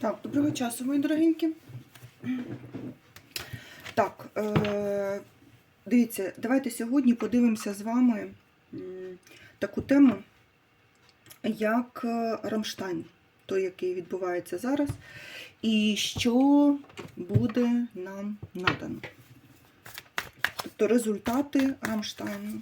Так, доброго часу, мої дорогенькі. Так, е- дивіться, давайте сьогодні подивимося з вами таку тему, як е, Рамштайн, той, який відбувається зараз, і що буде нам надано. Тобто результати Рамштайну.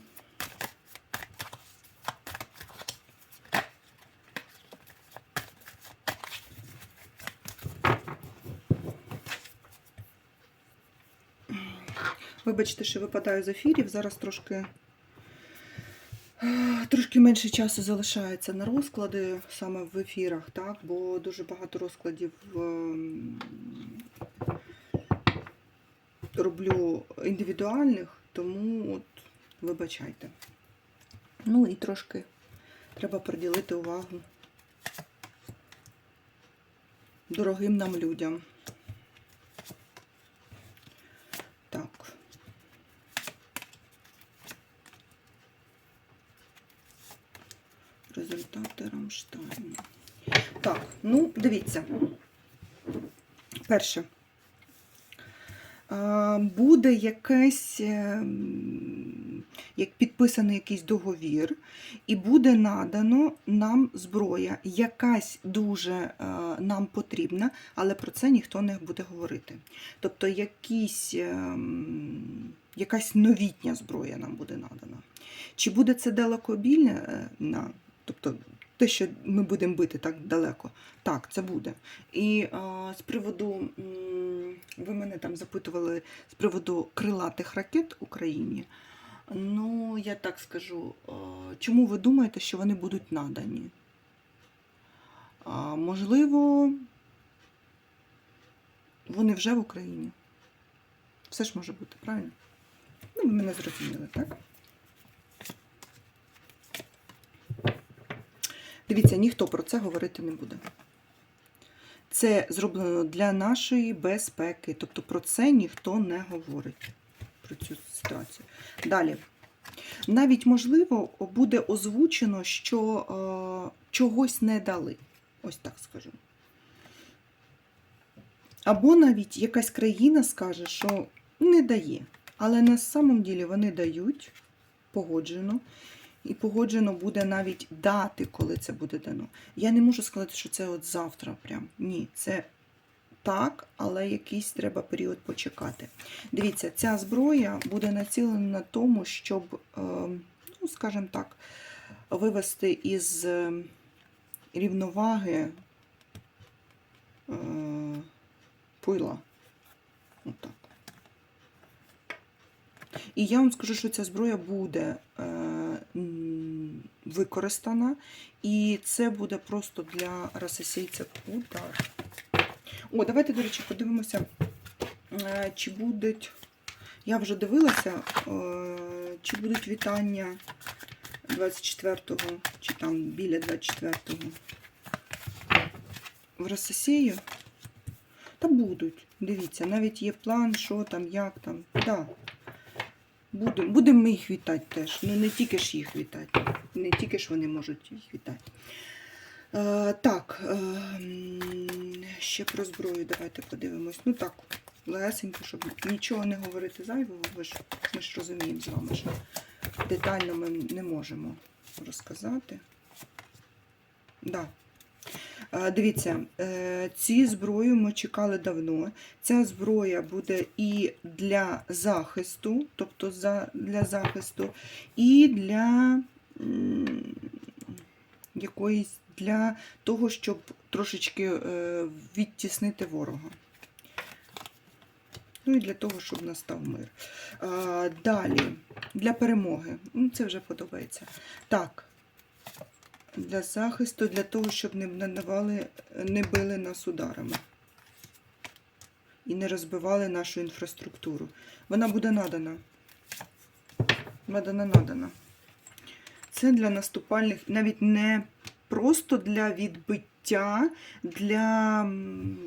Вибачте, що випадаю з ефірів. Зараз трошки, трошки менше часу залишається на розклади саме в ефірах, так? бо дуже багато розкладів ем, роблю індивідуальних, тому от вибачайте. Ну і трошки треба приділити увагу дорогим нам людям. Так. Результати Рамштайну. Так, ну, дивіться. Перше. Буде якесь, ем, як підписаний якийсь договір, і буде надано нам зброя, якась дуже е, нам потрібна, але про це ніхто не буде говорити. Тобто якісь, якась новітня зброя нам буде надана. Чи буде це далекобільна, е, на, тобто те, що ми будемо бити так далеко? Так, це буде. І е, з приводу, ви мене там запитували з приводу крилатих ракет Україні. Ну, я так скажу, е, чому ви думаєте, що вони будуть надані? А, можливо, вони вже в Україні. Все ж може бути, правильно? Ну, ви мене зрозуміли, так? Дивіться, ніхто про це говорити не буде. Це зроблено для нашої безпеки. Тобто про це ніхто не говорить, про цю ситуацію. Далі. Навіть, можливо, буде озвучено, що е, чогось не дали. Ось так скажу. Або навіть якась країна скаже, що не дає. Але на самом ділі вони дають погоджено. І погоджено буде навіть дати, коли це буде дано. Я не можу сказати, що це от завтра прям. Ні, це так, але якийсь треба період почекати. Дивіться, ця зброя буде націлена на тому, щоб, е, ну, скажімо так, вивести із е, рівноваги е, пила. Отак. І я вам скажу, що ця зброя буде використана, і це буде просто для розсосійця удар. О, давайте, до речі, подивимося, е, чи будуть. Я вже дивилася, е, чи будуть вітання 24-го, чи там біля 24-го в Рососію. Та будуть. Дивіться, навіть є план, що там, як там. Да. Будемо будем ми їх вітати теж. Ну не тільки ж їх вітати. Не тільки ж вони можуть їх вітати. Е, так, е, ще про зброю давайте подивимось. Ну так, легесенько, щоб нічого не говорити зайвого, ви ж, ми ж розуміємо з вами, що детально ми не можемо розказати. Да. Е, Дивіться, е, ці зброю ми чекали давно. Ця зброя буде і для захисту, тобто для захисту, і для якоїсь для того, щоб трошечки е, відтіснити ворога. Ну і для того, щоб настав мир. Далі, для перемоги. Ну, Це вже подобається. Так, для захисту, для того, щоб не надавали, не били нас ударами і не розбивали нашу інфраструктуру. Вона буде надана. Надана, надана. Це для наступальних, навіть не просто для відбиття, для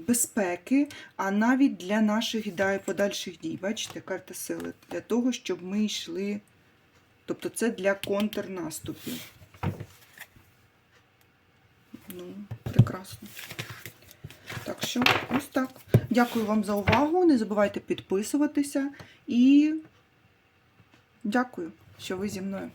безпеки, а навіть для наших да, подальших дій. Бачите, карта сили. Для того, щоб ми йшли. Тобто це для контрнаступів. Ну, прекрасно. Так, що, ось так. Дякую вам за увагу. Не забувайте підписуватися і дякую, що ви зі мною.